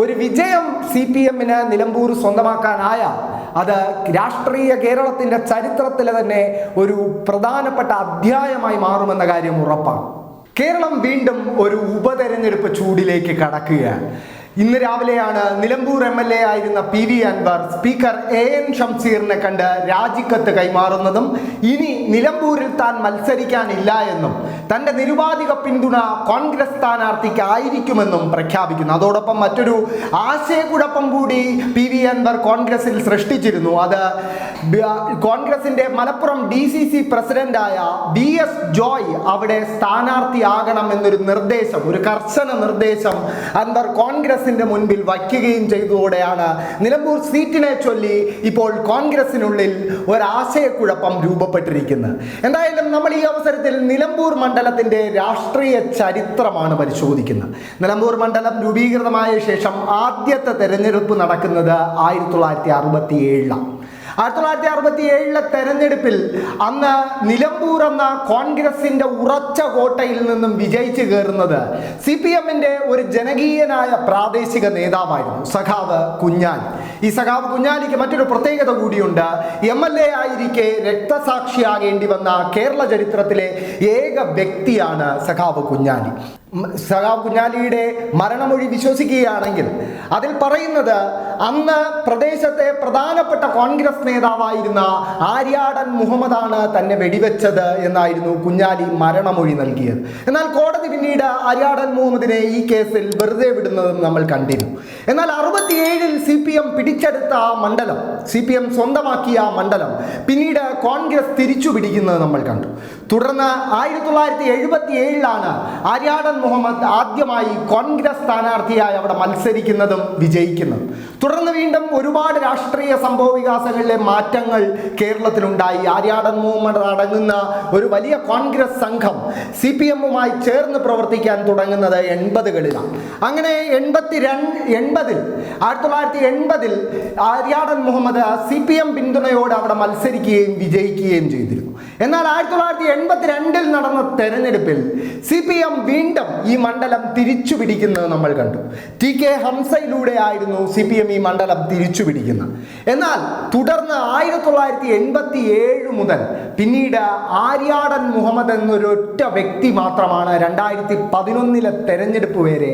ഒരു വിജയം C P എമ്മിന് നിലമ്പൂർ സ്വന്തമാക്കാനായ അത് രാഷ്ട്രീയ കേരളത്തിന്റെ ചരിത്രത്തിലെ തന്നെ ഒരു പ്രധാനപ്പെട്ട അധ്യായമായി മാറുമെന്ന കാര്യം ഉറപ്പാണ്. കേരളം വീണ്ടും ഒരു ഉപതെരഞ്ഞെടുപ്പ് ചൂടിലേക്ക് കടക്കുകയാണ്. ഇന്ന് രാവിലെയാണ് നിലമ്പൂർ എം എൽ എ ആയിരുന്ന P V Anvar speaker A N ഷംസീറിനെ കണ്ട് രാജിക്കത്ത് കൈമാറുന്നതും ഇനി നിലമ്പൂരിൽ താൻ മത്സരിക്കാനില്ല എന്നും തന്റെ നിരുപാധിക പിന്തുണ കോൺഗ്രസ് സ്ഥാനാർത്ഥിക്ക് ആയിരിക്കുമെന്നും പ്രഖ്യാപിക്കുന്നു. അതോടൊപ്പം മറ്റൊരു ആശയക്കുഴപ്പം കൂടി പി വി അൻവർ കോൺഗ്രസിൽ സൃഷ്ടിച്ചിരുന്നു. അത് കോൺഗ്രസിന്റെ മലപ്പുറം ഡി സി സി പ്രസിഡന്റായ ബി എസ് ജോയ് അവിടെ സ്ഥാനാർത്ഥിയാകണം എന്നൊരു നിർദ്ദേശം ഒരു കർശന നിർദ്ദേശം അൻവർ കോൺഗ്രസിന്റെ മുൻപിൽ വയ്ക്കുകയും ചെയ്തതോടെയാണ് നിലമ്പൂർ സീറ്റിനെ ചൊല്ലി ഇപ്പോൾ കോൺഗ്രസിനുള്ളിൽ ഒരാശയക്കുഴപ്പം രൂപപ്പെട്ടിരിക്കുന്നത്. എന്തായാലും നമ്മൾ ഈ അവസരത്തിൽ നിലമ്പൂർ മണ്ഡലത്തിന്റെ രാഷ്ട്രീയ ചരിത്രമാണ് പരിശോധിക്കുന്നത്. നിലമ്പൂർ മണ്ഡലം രൂപീകൃതമായ ശേഷം ആദ്യത്തെ തെരഞ്ഞെടുപ്പ് നടക്കുന്നത് ആയിരത്തി തൊള്ളായിരത്തി അറുപത്തി ഏഴിലാണ് ആയിരത്തി തൊള്ളായിരത്തി അറുപത്തി ഏഴിലെ തെരഞ്ഞെടുപ്പിൽ അന്ന് നിലമ്പൂർ എന്ന കോൺഗ്രസിന്റെ ഉറച്ച കോട്ടയിൽ നിന്നും വിജയിച്ചു കയറുന്നത് സി പി എമ്മിന്റെ ഒരു ജനകീയനായ പ്രാദേശിക നേതാവായിരുന്നു. സഖാവ് കുഞ്ഞാൻ. ഈ സഖാവ് കുഞ്ഞാലിക്ക് മറ്റൊരു പ്രത്യേകത കൂടിയുണ്ട്. എം എൽ എ ആയിരിക്കെ രക്തസാക്ഷിയാകേണ്ടി വന്ന കേരള ചരിത്രത്തിലെ ഏക വ്യക്തിയാണ് സഖാവ് കുഞ്ഞാലി. സഖാവ് കുഞ്ഞാലിയുടെ മരണമൊഴി വിശ്വസിക്കുകയാണെങ്കിൽ അതിൽ പറയുന്നത് അന്ന് പ്രദേശത്തെ പ്രധാനപ്പെട്ട കോൺഗ്രസ് നേതാവായിരുന്ന ആര്യാടൻ മുഹമ്മദാണ് തന്നെ വെടിവെച്ചത് എന്നായിരുന്നു കുഞ്ഞാലി മരണമൊഴി നൽകിയത്. എന്നാൽ കോടതി പിന്നീട് ആര്യാടൻ മുഹമ്മദിനെ ഈ കേസിൽ വെറുതെ വിടുന്നതും നമ്മൾ കണ്ടിരുന്നു. എന്നാൽ അറുപത്തിയേഴിൽ സി പി എം പിടിച്ചെടുത്ത ആ മണ്ഡലം സി പി എം സ്വന്തമാക്കിയ ആ മണ്ഡലം പിന്നീട് കോൺഗ്രസ് തിരിച്ചു പിടിക്കുന്നത് നമ്മൾ കണ്ടു. തുടർന്ന് ആയിരത്തി തൊള്ളായിരത്തി എഴുപത്തി ഏഴിലാണ് ആര്യാടൻ മുഹമ്മദ് ആദ്യമായി കോൺഗ്രസ് സ്ഥാനാർത്ഥിയായി അവിടെ മത്സരിക്കുന്നതും വിജയിക്കുന്നതും. തുടർന്ന് വീണ്ടും ഒരുപാട് രാഷ്ട്രീയ സംഭവ വികാസങ്ങളിലെ മാറ്റങ്ങൾ കേരളത്തിലുണ്ടായി. ആര്യാടൻ മുഹമ്മദ് അടങ്ങുന്ന ഒരു വലിയ കോൺഗ്രസ് സംഘം സി പി എമ്മുമായി ചേർന്ന് പ്രവർത്തിക്കാൻ തുടങ്ങുന്നത് എൺപതുകളിലാണ്. അങ്ങനെ എൺപത്തി രണ്ട് എൺപതിൽ ആയിരത്തി തൊള്ളായിരത്തി എൺപതിൽ Aryadan Muhammad C P M പിന്തുണയോടെ അവിടെ മത്സരിക്കുകയും വിജയിക്കുകയും ചെയ്തിരുന്നു. എന്നാൽ ആയിരത്തി തൊള്ളായിരത്തി എൺപത്തി രണ്ടിൽ നടന്ന തെരഞ്ഞെടുപ്പിൽ സി പി എം വീണ്ടും ഈ മണ്ഡലം തിരിച്ചു പിടിക്കുന്നത് നമ്മൾ കണ്ടു. ടി കെ ഹംസയിലൂടെ ആയിരുന്നു സി പി എം ഈ മണ്ഡലം തിരിച്ചു പിടിക്കുന്നത് എന്നാൽ തുടർന്ന് ആയിരത്തി തൊള്ളായിരത്തി എൺപത്തി ഏഴ് മുതൽ പിന്നീട് ആര്യാടൻ മുഹമ്മദ് എന്നൊരൊറ്റ വ്യക്തി മാത്രമാണ് രണ്ടായിരത്തി പതിനൊന്നിലെ തെരഞ്ഞെടുപ്പ് വരെ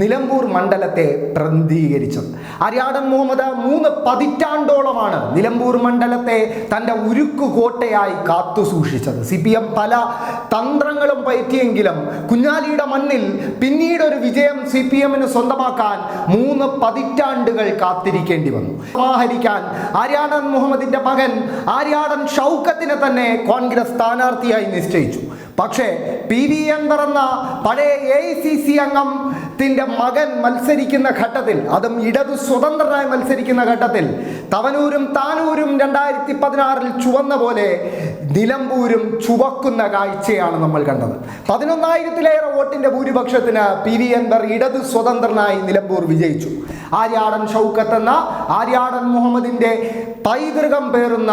നിലമ്പൂർ മണ്ഡലത്തെ പ്രതിനിധീകരിച്ചത്. ആര്യാടൻ മുഹമ്മദ് മൂന്ന് പതിറ്റാണ്ടോളമാണ് നിലമ്പൂർ മണ്ഡലത്തെ തന്റെ ഉരുക്കു കോട്ടയായി കാത്തു സൂക്ഷിച്ചത് സി പി എം പല തന്ത്രങ്ങളും പയറ്റിയെങ്കിലും കുഞ്ഞാലിയുടെ മണ്ണിൽ പിന്നീട് ഒരു വിജയം സി പി എമ്മിന് സ്വന്തമാക്കാൻ മൂന്ന് പതിറ്റാണ്ടുകൾ കാത്തിരിക്കേണ്ടി വന്നു. സമാഹരിക്കാൻ ആര്യാടൻ മുഹമ്മദിന്റെ മകൻ ആര്യാടൻ ഷൗക്കത്തിനെ തന്നെ കോൺഗ്രസ് സ്ഥാനാർത്ഥിയായി നിശ്ചയിച്ചു. പക്ഷേ പി വി അൻവർ എന്ന പഴയ എ ഐ സി സി അംഗത്തിന്റെ മകൻ മത്സരിക്കുന്ന ഘട്ടത്തിൽ അതും ഇടതു സ്വതന്ത്രനായി മത്സരിക്കുന്ന ഘട്ടത്തിൽ തവനൂരും താനൂരും രണ്ടായിരത്തി പതിനാറിൽ ചുവന്ന പോലെ നിലമ്പൂരും ചുവക്കുന്ന കാഴ്ചയാണ് നമ്മൾ കണ്ടത്. പതിനൊന്നായിരത്തിലേറെ വോട്ടിന്റെ ഭൂരിപക്ഷത്തിന് പി വി അൻവർ ഇടതു സ്വതന്ത്രനായി നിലമ്പൂർ വിജയിച്ചു. ആര്യാടൻ ഷൗക്കത്ത് എന്ന ആര്യാടൻ മുഹമ്മദിന്റെ പൈതൃകം പേറുന്ന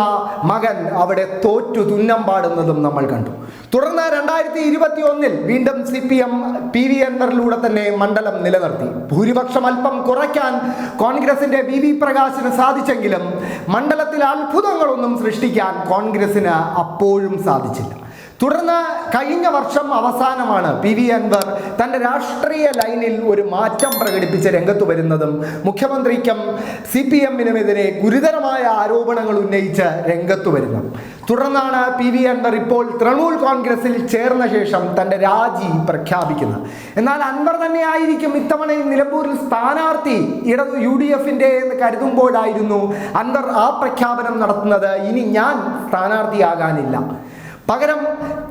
മകൻ അവിടെ തോറ്റു തുന്നം പാടുന്നതും നമ്മൾ കണ്ടു. തുടർന്ന് രണ്ടായിരത്തി ഇരുപത്തി ഒന്നിൽ വീണ്ടും C P M P V അൻവറിലൂടെ തന്നെ മണ്ഡലം നിലനിർത്തി. ഭൂരിപക്ഷം അല്പം കുറയ്ക്കാൻ കോൺഗ്രസിന്റെ വി വി പ്രകാശിന് സാധിച്ചെങ്കിലും മണ്ഡലത്തിൽ അത്ഭുതങ്ങളൊന്നും സൃഷ്ടിക്കാൻ കോൺഗ്രസിന് അപ്പോഴും സാധിച്ചില്ല. തുടർന്ന് കഴിഞ്ഞ വർഷം അവസാനമാണ് പി വി അൻവർ തന്റെ രാഷ്ട്രീയ ലൈനിൽ ഒരു മാറ്റം പ്രകടിപ്പിച്ച് രംഗത്ത് വരുന്നതും മുഖ്യമന്ത്രിക്കും സി പി എമ്മിനുമെതിരെ ഗുരുതരമായ ആരോപണങ്ങൾ ഉന്നയിച്ച് രംഗത്ത് വരുന്നതും. തുടർന്നാണ് പി വി അൻവർ ഇപ്പോൾ തൃണമൂൽ കോൺഗ്രസിൽ ചേർന്ന ശേഷം തന്റെ രാജി പ്രഖ്യാപിക്കുന്നത്. എന്നാൽ അൻവർ തന്നെ ആയിരിക്കും ഇത്തവണ നിലമ്പൂരിൽ സ്ഥാനാർത്ഥി ഇട യു ഡി എഫിന്റെ എന്ന് കരുതുമ്പോഴായിരുന്നു അൻവർ ആ പ്രഖ്യാപനം നടത്തുന്നത്. ഇനി ഞാൻ സ്ഥാനാർത്ഥിയാകാനില്ല. പകരം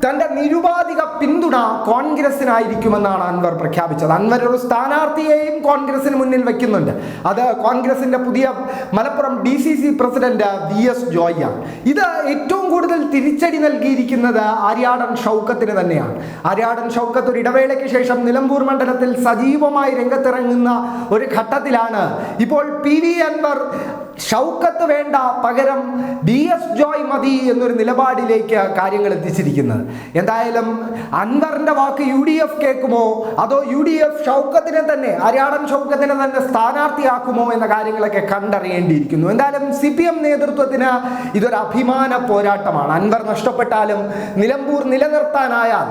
തന്റെ നിരുപാധിക പിന്തുണ കോൺഗ്രസിനായിരിക്കുമെന്നാണ് അൻവർ പ്രഖ്യാപിച്ചത്. അൻവർ ഒരു സ്ഥാനാർത്ഥിയെയും കോൺഗ്രസിന് മുന്നിൽ വെക്കുന്നുണ്ട്. അത് കോൺഗ്രസിന്റെ പുതിയ Malappuram D C C president V S ജോയിയാണ്. ഇത് ഏറ്റവും കൂടുതൽ തിരിച്ചടി നൽകിയിരിക്കുന്നത് ആര്യാടൻ ഷൗക്കത്തിന് തന്നെയാണ്. ആര്യാടൻ ഷൗക്കത്ത് ഒരു ഇടവേളയ്ക്ക് ശേഷം നിലമ്പൂർ മണ്ഡലത്തിൽ സജീവമായി രംഗത്തിറങ്ങുന്ന ഒരു ഘട്ടത്തിലാണ് ഇപ്പോൾ പി വി അൻവർ ഷൗക്കത്ത് വേണ്ട പകരം ഡി എസ് ജോയ് മതി എന്നൊരു നിലപാടിലേക്ക് കാര്യങ്ങൾ എത്തിച്ചിരിക്കുന്നത്. എന്തായാലും അൻവറിന്റെ വാക്ക് യു ഡി എഫ് കേൾക്കുമോ? അതോ യു ഡി എഫ് ഷൗക്കത്തിനെ തന്നെ ഹരിയാടൻ ഷൗക്കത്തിനെ തന്നെ സ്ഥാനാർത്ഥിയാക്കുമോ എന്ന കാര്യങ്ങളൊക്കെ കണ്ടറിയേണ്ടിയിരിക്കുന്നു. എന്തായാലും സി പി എം നേതൃത്വത്തിന് ഇതൊരു അഭിമാന പോരാട്ടമാണ്. അൻവർ നഷ്ടപ്പെട്ടാലും നിലമ്പൂർ നിലനിർത്താനായാൽ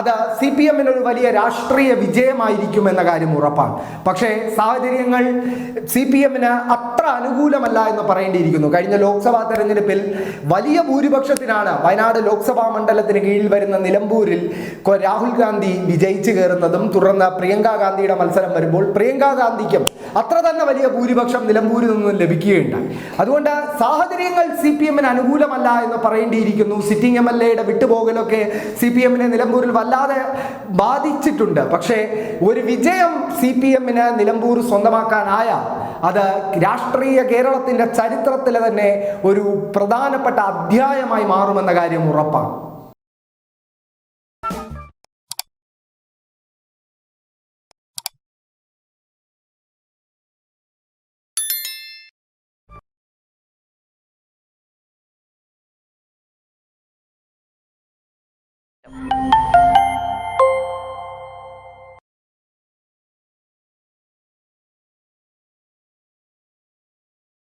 അത് സി പി എമ്മിനൊരു വലിയ രാഷ്ട്രീയ വിജയമായിരിക്കും എന്ന കാര്യം ഉറപ്പാണ്. പക്ഷേ സാഹചര്യങ്ങൾ സി പി എമ്മിന് അത്ര അനുകൂലമല്ല എന്ന് പറയേണ്ടിയിരിക്കുന്നു. കഴിഞ്ഞ ലോക്സഭാ തെരഞ്ഞെടുപ്പിൽ വലിയ ഭൂരിപക്ഷത്തിനാണ് വയനാട് ലോക്സഭാ മണ്ഡലത്തിന് കീഴിൽ വരുന്ന നിലമ്പൂരിൽ രാഹുൽ ഗാന്ധി വിജയിച്ചു കയറുന്നതും തുടർന്ന് പ്രിയങ്ക ഗാന്ധിയുടെ മത്സരം വരുമ്പോൾ പ്രിയങ്ക ഗാന്ധിക്കും അത്ര തന്നെ വലിയ ഭൂരിപക്ഷം നിലമ്പൂരിൽ നിന്നും ലഭിക്കുകയുണ്ടായി. അതുകൊണ്ട് സാഹചര്യങ്ങൾ സി പി എമ്മിന് അനുകൂലമല്ല എന്ന് പറയേണ്ടിയിരിക്കുന്നു. സിറ്റിംഗ് എം എൽ എയുടെ വിട്ടുപോകലൊക്കെ സി പി എമ്മിനെ നിലമ്പൂരിൽ വല്ലാതെ ബാധിച്ചിട്ടുണ്ട്. പക്ഷേ ഒരു വിജയം സി പി എമ്മിന് നിലമ്പൂർ സ്വന്തമാക്കാനായ അത് രാഷ്ട്രീയ കേരളത്തിന്റെ ചരിത്രത്തിലെ തന്നെ ഒരു പ്രധാനപ്പെട്ട അധ്യായമായി മാറുമെന്ന കാര്യം ഉറപ്പാണ്.